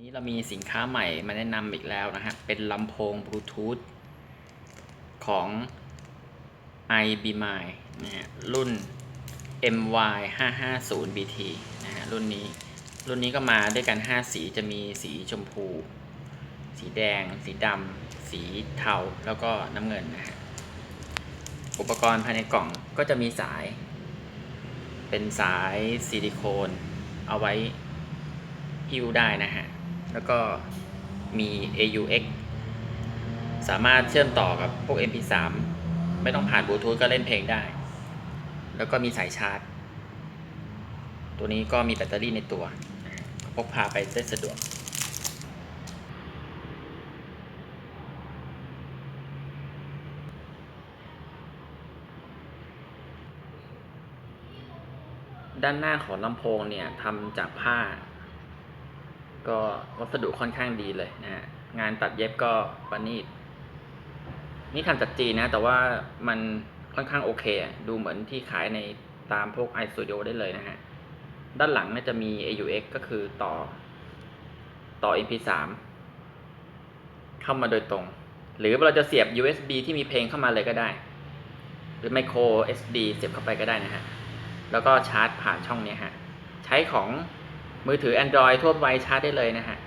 นี้เรามีสินค้าใหม่มาแนะนำอีกแล้วนะฮะ เป็นลำโพงบลูทูธของ i b m i นะฮะ รุ่น MY 550 BT นะฮะ รุ่นนี้ รุ่นนี้ก็มาด้วยกัน 5 สีจะมีสีชมพู สีแดง สีดำ สีเทา แล้วก็น้ำเงินนะฮะ อุปกรณ์ภายในกล่องก็จะมีสาย เป็นสายซิลิโคนเอาไว้ฮิ้วได้นะฮะ แล้วก็มี AUX สามารถเชื่อมต่อกับพวก MP3 ไม่ต้องผ่านบลูทูธก็เล่นเพลงได้ แล้วก็มีสายชาร์จ ตัวนี้ก็มีแบตเตอรี่ในตัว พกพาไปได้สะดวกด้านหน้าของลำโพงเนี่ยทำจากผ้า ก็วัสดุค่อนข้างดีเลยนะฮะงานตัดเย็บก็ประณีตนี่ทำจากจีนนะ แต่ว่ามันค่อนข้างโอเค ดูเหมือนที่ขายในตามพวก iStudio ได้เลยนะฮะ ด้านหลังน่าจะมี AUX ก็คือต่อต่อ MP3 เข้ามาโดยตรง หรือเราจะเสียบ USB ที่มีเพลงเข้ามาเลยก็ได้ หรือ micro SD เสียบเข้าไปก็ได้นะฮะ แล้วก็ชาร์จผ่านช่องนี้ฮะ ใช้ของ มือถือ Android ทั่วไปชาร์จได้เลยนะฮะ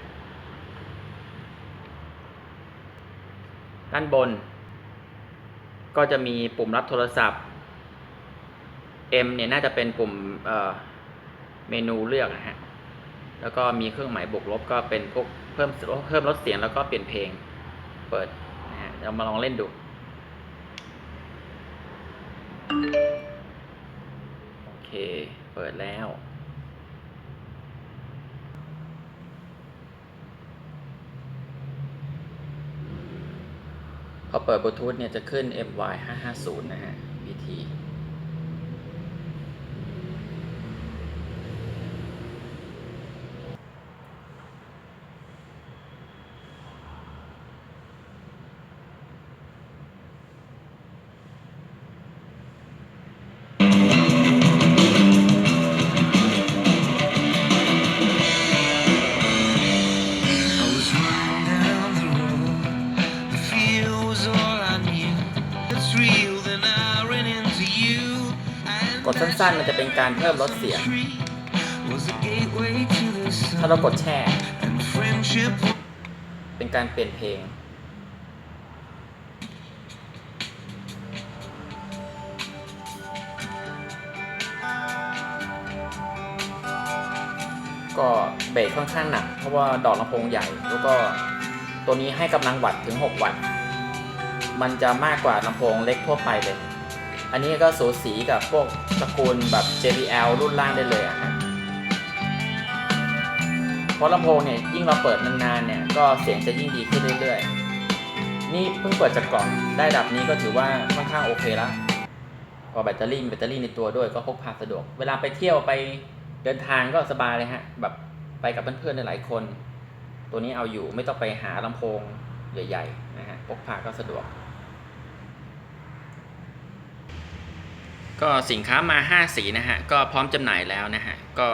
ด้านบน ก็จะมีปุ่มรับโทรศัพท์ M เนี่ยน่าจะเป็นปุ่มเเมนูเลือกนะฮะ แล้วก็มีเครื่องหมายบวกลบก็เป็นพวกเพิ่มเพิ่มลดเสียงแล้วก็เปลี่ยนเพลง เปิดนะฮะเรามาลองเล่นดู โอเค เปิดแล้ว พอเปิดบลูทูธเนี่ยจะขึ้น MY 550นะฮะ BT สั้นๆ มันจะเป็นการเพิ่มลดเสียง ถ้าเรากดแช่ เป็นการเปลี่ยนเพลง ก็เบสค่อนข้างหนัก เพราะว่าดอกลำโพงใหญ่ แล้วก็ตัวนี้ให้กำลังวัตต์ถึง 6 วัตต์ มันจะมากกว่าลำโพงเล็กทั่วไปเลย อันนี้ก็สูสีกับพวกตระกูลแบบ JBL รุ่นล่างได้เลยอะฮะเพราะลำโพงเนี่ยยิ่งเราเปิดนานๆเนี่ยก็เสียงจะยิ่งดีขึ้นเรื่อยๆ นี่เพิ่งเปิดจากกล่องได้ดับนี้ก็ถือว่าค่อนข้างโอเคแล้วพอแบตเตอรี่มีแบตเตอรี่ในตัวด้วยก็พกพาสะดวก เวลาไปเที่ยวไปเดินทางก็สบายเลยฮะแบบไปกับเพื่อนๆหลายๆคน ตัวนี้เอาอยู่ไม่ต้องไปหาลำโพงใหญ่ๆนะฮะพกพาก็สะดวก ก็สินค้ามา 5 สีนะฮะ ก็พร้อมจำหน่ายแล้วนะฮะ ก็